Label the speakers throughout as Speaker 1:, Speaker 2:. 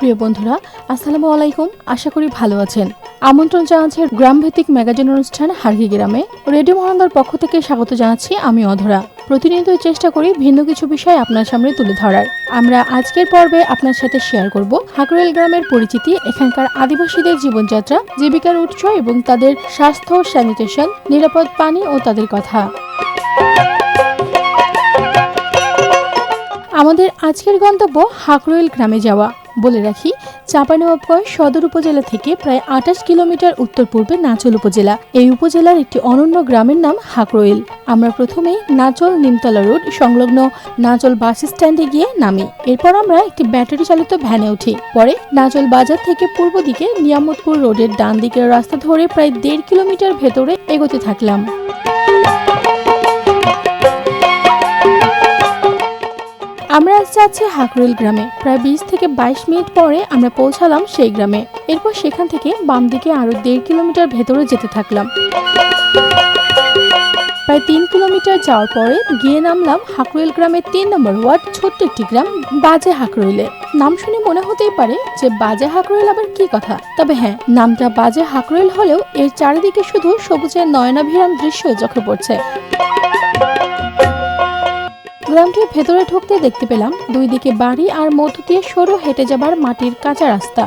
Speaker 1: প্রিয় বন্ধুরা, আসসালামু আলাইকুম। আশা করি ভালো আছেন। আমন্ত্রণ জানাচ্ছে গ্রামভিত্তিক ম্যাগাজিন অনুষ্ঠান হারকি গ্রামে। রেডিও মহানন্দার পক্ষ থেকে স্বাগত জানাচ্ছি আমি অধরা। প্রতিনিয়তই চেষ্টা করি ভিন্ন কিছু বিষয় আপনার সামনে তুলে ধরার। আমরা আজকের পর্বে আপনার সাথে শেয়ার করব হাকরুল গ্রামের পরিচিতি, এখানকার আদিবাসীদের জীবনযাত্রা, জীবিকার উৎস এবং তাদের স্বাস্থ্য স্যানিটেশন নিরাপদ পানি ও তাদের কথা। আমাদের আজকের গন্তব্য হাকরোয়েল গ্রামে যাওয়া। বলে রাখি, চাঁপাইনবাবগঞ্জ সদর উপজেলা থেকে প্রায় আঠাশ কিলোমিটার উত্তর পূর্বে নাচল উপজেলা। এই উপজেলার একটি অনন্য গ্রামের নাম হাকরোয়েল আমরা প্রথমে নাচল নিমতলা রোড সংলগ্ন নাচল বাস স্ট্যান্ডে গিয়ে নামি। এরপর আমরা একটি ব্যাটারি চালিত ভ্যানে উঠি। পরে নাচল বাজার থেকে পূর্ব দিকে নিয়ামতপুর রোডের ডান দিকের রাস্তা ধরে প্রায় দেড় কিলোমিটার ভেতরে এগোতে থাকলাম। আমরা আজ যাচ্ছি হাকরুল গ্রামে। প্রায় বিশ থেকে বাইশ মিনিট পরে আমরা পৌঁছালাম সেই গ্রামে। এরপর সেখান থেকে বাম দিকে আরও দেড় কিলোমিটার ভেতরে যেতে থাকলাম। প্রায় তিন কিলোমিটার যাওয়ার পরে গিয়ে নামলাম হাকরুইল গ্রামের তিন নম্বর ওয়ার্ড, ছোট্ট একটি গ্রাম, বাজে হাকরুইলে। নাম শুনে মনে হতেই পারে যে বাজে হাকরুইল আবার কি কথা? তবে হ্যাঁ নামটা বাজে হাকরুইল হলেও এর চারিদিকে শুধু সবুজের নয়নাভিরাম দৃশ্য চোখে পড়ছে। গ্রামটির ভেতরে ঢুকতে দেখতে পেলাম দুই দিকে বাড়ি আর মধ্য দিয়ে সরু হেঁটে যাবার মাটির কাঁচা রাস্তা।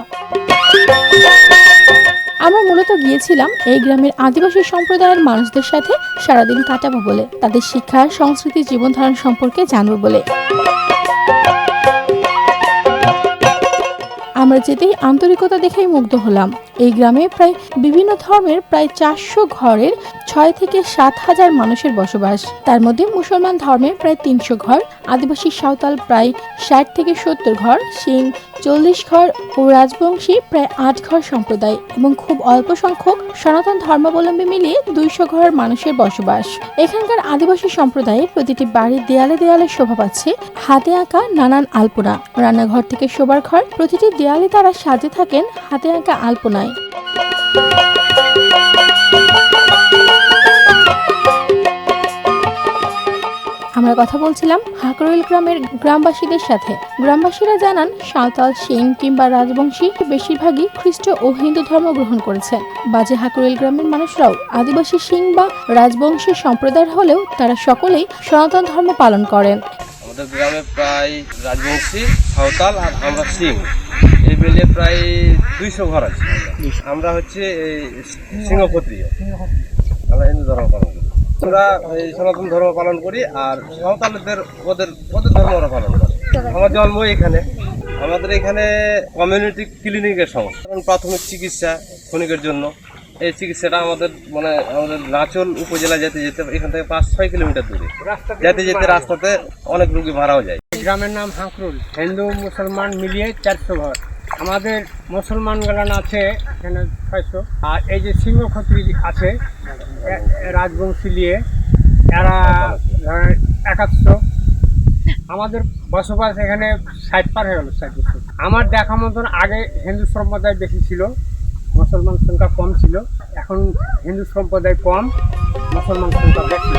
Speaker 1: আমরা মূলত গিয়েছিলাম এই গ্রামের আদিবাসী সম্প্রদায়ের মানুষদের সাথে সারাদিন কাটাবো বলে, তাদের শিক্ষা, সংস্কৃতি, জীবনধারণ সম্পর্কে জানব বলে। আমরা যেতেই আন্তরিকতা দেখেই মুগ্ধ হলাম। এই গ্রামে প্রায় বিভিন্ন ধর্মের প্রায় চারশো ঘরের ছয় থেকে সাত হাজার মানুষের বসবাস। তার মধ্যে মুসলমান ধর্মের প্রায় তিনশো ঘর, আদিবাসী সাঁওতাল প্রায় ষাট থেকে সত্তর ঘর সিং চল্লিশ ঘর ও রাজবংশী প্রায় আট ঘর সম্প্রদায় এবং খুব অল্প সংখ্যক সনাতন ধর্মাবলম্বী মিলিয়ে দুইশো ঘর মানুষের বসবাস। এখানকার আদিবাসী সম্প্রদায়ে প্রতিটি বাড়ির দেয়ালে দেয়ালে শোভা পাচ্ছে, হাতে আঁকা নানান আলপনা। রান্নাঘর থেকে শোবার ঘর, প্রতিটি দেয়ালে তারা সাজে থাকেন হাতে আঁকা আলপনায়। আমরা কথা বলছিলাম হাকরইল গ্রামের গ্রামবাসীদের সাথে। গ্রামবাসীরা জানান, সাঁওতাল, সিং কিংবা রাজবংশী বেশিরভাগই খ্রিস্ট ও হিন্দু ধর্ম গ্রহণ করেছেন। বাজে হাকরইল গ্রামের মানুষরাও আদিবাসী সিং বা রাজবংশী সম্প্রদায়ের হলেও তারা সকলেই সনাতন ধর্ম পালন করেন।
Speaker 2: আমাদের গ্রামে প্রায় রাজবংশী সাঁওতাল আর আমরা সিং। এই মিলিয়ে প্রায় দুইশো ঘর আছে। আমরা হচ্ছে এই সিংহপত্রীয় আমরা হিন্দু ধর্ম পালন করি। আমরা এই সনাতন ধর্ম পালন করি আর সাঁওতালদের ওদের ওদের ধর্ম ওরা পালন করে। আমার জন্ম এখানে। আমাদের এখানে কমিউনিটি ক্লিনিকের সমস্যা। প্রাথমিক চিকিৎসা ক্ষণিকের জন্য। এই চিকিৎসাটা আমাদের মানে আমাদের নাচল উপজেলা যেতে যেতে এখান থেকে পাঁচ ছয় কিলোমিটার দূরে। যেতে যেতে রাস্তাতে অনেক রুগী ভাড়াও যায়।
Speaker 3: গ্রামের নাম হাঁকরুল। হিন্দু মুসলমান মিলিয়ে চারশো ঘর। আমাদের মুসলমান গালান আছে এখানে ছয়শো। আর এই যে সিংহ খত্রী আছে রাজবংশী নিয়ে এরা ধরেন একাশশো আমাদের বসবাস এখানে ষাট পার হয়ে গেল ষাট বছর। আমার দেখা মতন আগে হিন্দু সম্প্রদায় বেশি ছিল। মুসলমান সংখ্যা কম ছিল। এখন হিন্দু সম্প্রদায় কম মুসলমান সংখ্যা বেশি।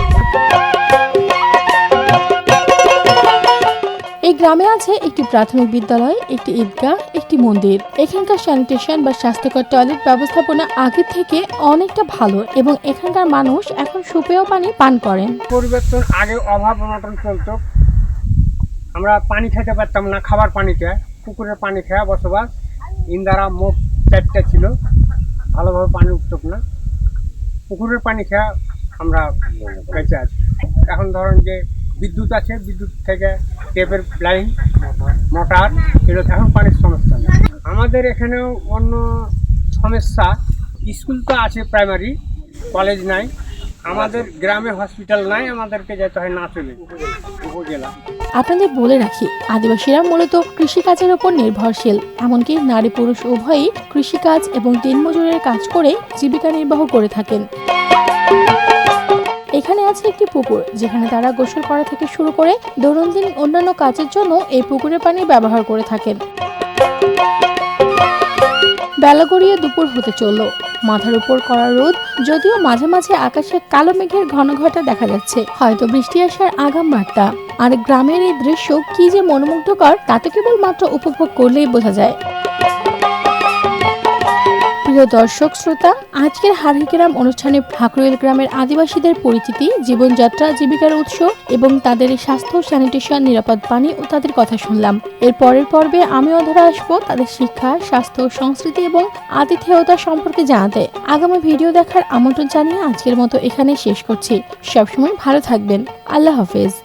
Speaker 1: এই গ্রামে আছে একটি প্রাথমিক বিদ্যালয় একটি ঈদগাহ একটি মন্দির। এখানকার স্যানিটেশন বা স্বাস্থ্যকর টয়লেট ব্যবস্থাপনা আগে থেকে অনেকটা ভালো এবং এখানকার মানুষ এখন সুপেয় পানি পান করেন।
Speaker 3: পরিবর্তন আগে অভাব অনটন চলতো। আমরা পানি খেতে পারতাম না খাবার পানিতে পুকুরের পানি খেয়া বসবাস। ইন্দারা মোট চারটা ছিল। ভালোভাবে পানি উঠত না। পুকুরের পানি খেয়া আমরা বেঁচে আছি। এখন ধরেন যে বিদ্যুৎ আছে, বিদ্যুৎ থেকে টেপের লাইন, মোটর, এগুলো এখন পানির সমস্যা নেই। আমাদের এখানেও অন্য সমস্যা, স্কুল তো আছে প্রাইমারি, কলেজ নাই। আমাদের গ্রামে হসপিটাল নাই, আমাদেরকে যেতে হয় নাচলে উপজেলা।
Speaker 1: আপনাদের বলে রাখি, আদিবাসীরা মূলত কৃষিকাজের উপর নির্ভরশীল, এমনকি নারী পুরুষ উভয়ই কৃষিকাজ এবং দিনমজুরের কাজ করে জীবিকা নির্বাহ করে থাকেন। এখানে আছে একটি পুকুর, যেখানে তারা গোসল করা থেকে শুরু করে দৈনন্দিন অন্যান্য কাজের জন্য এই পুকুরের পানি ব্যবহার করে থাকেন। বেলা গড়িয়ে দুপুর হতে চলল। মাথার উপর করা রোদ, যদিও মাঝে মাঝে আকাশে কালো মেঘের ঘন ঘটা দেখা যাচ্ছে। হয়তো বৃষ্টি আসার আগাম বার্তা। আর গ্রামের এই দৃশ্য কি যে মনোমুগ্ধকর, তা তো কেবল মাত্র উপভোগ করলেই বোঝা যায়। প্রিয় দর্শক, শ্রোতা, আজকের হারহিগ্রাম অনুষ্ঠানে হাকরুয়েল গ্রামের আদিবাসীদের পরিচিতি, জীবনযাত্রা, জীবিকার উৎস এবং তাদের স্বাস্থ্য, স্যানিটেশন, নিরাপদ পানি ও তাদের কথা শুনলাম। এর পরের পর্বে আমিও ধরে আসব তাদের শিক্ষা, স্বাস্থ্য, সংস্কৃতি এবং আতিথেয়তা সম্পর্কে জানাতে। আগামী ভিডিও দেখার আমন্ত্রণ জানিয়ে আজকের মতো এখানে শেষ করছি। সবসময় ভালো থাকবেন। আল্লাহ হাফেজ।